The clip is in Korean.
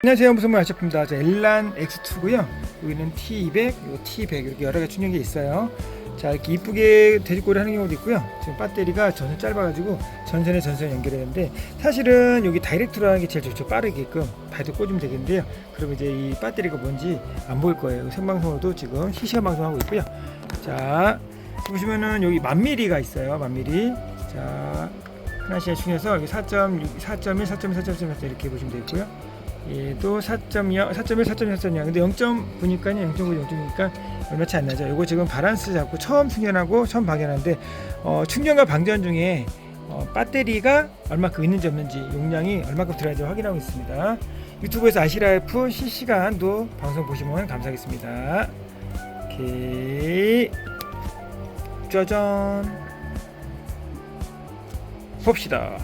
안녕하세요. 무슨 말 아셨습니다. 저 엘란 X2고요. 여기는 T200 그리고 T100 이렇게 여러 가지 충전기 있어요. 자 이렇게 이쁘게 돼지꼬리 하는 경우도 있고요. 지금 배터리가 전선 짧아가지고 전선에 전선 연결해야 되는데 사실은 여기 다이렉트로 하는 게 제일 좋죠. 빠르게끔 다이렉트 꽂으면 되겠는데요. 그러면 이제 이 배터리가 뭔지 안 보일 거예요. 생방송으로도 지금 실시간 방송하고 있고요. 자 보시면은 여기 만미리가 있어요. 만미리 자 하나씩 중에서 여기 4.6, 4.1, 4.1, 4.1 이렇게 보시면 되고요 얘도 4.0, 4.1, 4.1, 4.0. 근데 0점 보니까요, 0.9, 0.2니까 얼마치 안 나죠. 이거 지금 바란스 잡고 처음 충전하고 처음 방전하는데 어, 충전과 방전 중에 어, 배터리가 얼마큼 있는지 없는지 용량이 얼마큼 들어야지 확인하고 있습니다. 유튜브에서 아시라이프 실시간도 방송 보시면 감사하겠습니다. 오케이. 짜잔. 봅시다.